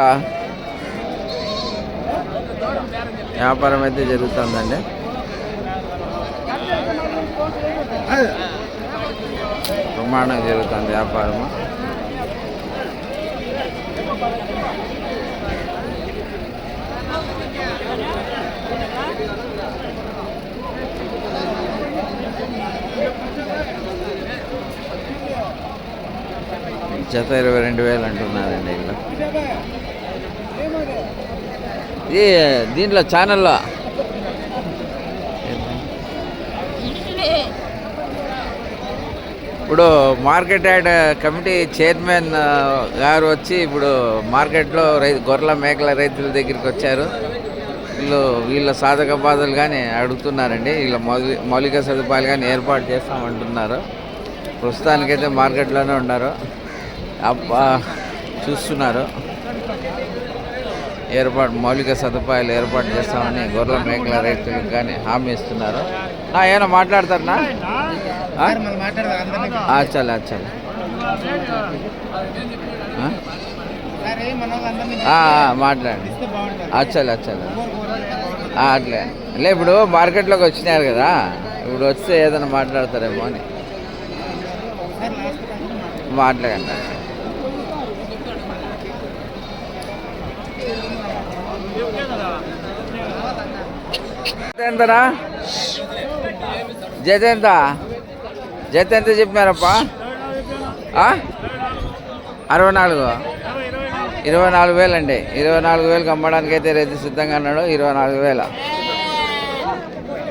దగ్గర వ్యాపారం అయితే జరుగుతుందండి. బ్రహ్మాండంగా జరుగుతుంది వ్యాపారము. జత ఇరవై రెండు వేలు అంటున్నారండి వీళ్ళు ఇది దీంట్లో ఛానల్లో. ఇప్పుడు మార్కెట్ యార్డ్ కమిటీ చైర్మన్ గారు వచ్చి ఇప్పుడు మార్కెట్లో రై గొర్రెల మేకల రైతుల దగ్గరికి వచ్చారు. వీళ్ళు వీళ్ళ సాధక బాధలు కానీ అడుగుతున్నారండి. వీళ్ళ మౌలి మౌలిక సదుపాయాలు కానీ ఏర్పాటు చేస్తామంటున్నారు. ప్రస్తుతానికైతే మార్కెట్లోనే ఉన్నారు. అబ్బా చూస్తున్నారు. ఏర్పాటు మౌలిక సదుపాయాలు ఏర్పాటు చేస్తామని గొర్రెల మేకల రైతులకు కానీ హామీ ఇస్తున్నారు. నా ఏమైనా మాట్లాడతారనా? ఆ? ఆ, మాట్లాడండి. అచ్చలే అచ్చలు అట్లే. లే ఇప్పుడు మార్కెట్లోకి వచ్చినారు కదా. ఇప్పుడు వస్తే ఏదైనా మాట్లాడతారేమో అని. మాట్లాడండి. ఎంతనా జత ఎంత జత ఎంత చెప్పినారప్పా అరవై నాలుగు. ఇరవై నాలుగు వేలు అండి. ఇరవై నాలుగు వేలు అమ్మడానికి అయితే రైతు సిద్ధంగా అన్నాడు ఇరవై నాలుగు వేల.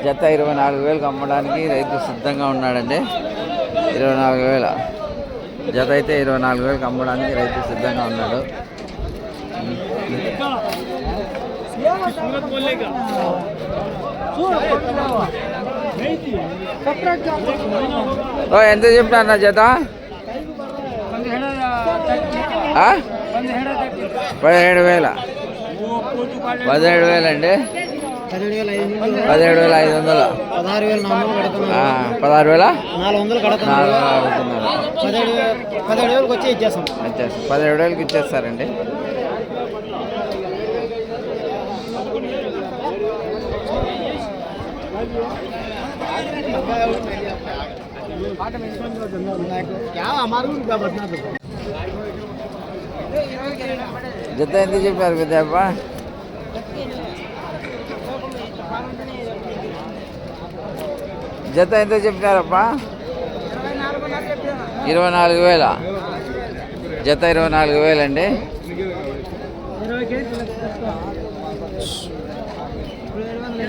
జత ఇరవై నాలుగు వేలకు అమ్మడానికి రైతు సిద్ధంగా ఉన్నాడండి. ఇరవై నాలుగు వేల. జత అయితే ఇరవై నాలుగు వేలకు అమ్మడానికి రైతు సిద్ధంగా ఉన్నాడు. ఎంత చెప్పినా అన్న జత? పదిహేడు వేల. పదిహేడు వేలు అండి? పదిహేడు వేల ఐదు వందలు. పదహారు వేల పదహారు వేల? నాలుగు వందలు కడుతున్నారు పదిహేడు వేలకు వచ్చి ఇచ్చేస్తాం. పదిహేడు వేలకి ఇచ్చేస్తారండి. జత ఎంత చెప్పారు పెద్దప్ప జత ఎంత చెప్పినారప్ప? ఇరవై నాలుగు వేల. జత ఇరవై నాలుగు వేలండి.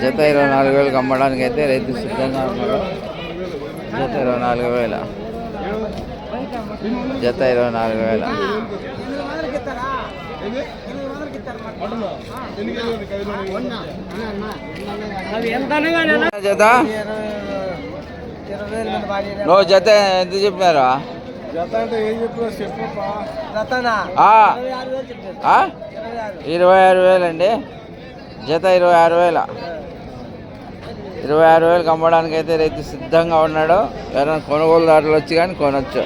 జత ఇరవై నాలుగు వేలకు అమ్మడానికి అయితే రైతు సిద్ధంగా ఉన్నాడు. జత ఇరవై నాలుగు వేల. జత ఇరవై నాలుగు వేల. జత? నువ్వు జత ఎంత చెప్పినారా? ఇరవై ఆరు చెప్పారు ఇరవై ఆరు వేలండి. జత ఇరవై ఆరు వేల. ఇరవై ఆరు వేలకు అమ్మడానికి అయితే రైతు సిద్ధంగా ఉన్నాడు. ఎవరైనా కొనుగోలుదారులు వచ్చి కానీ కొనొచ్చు.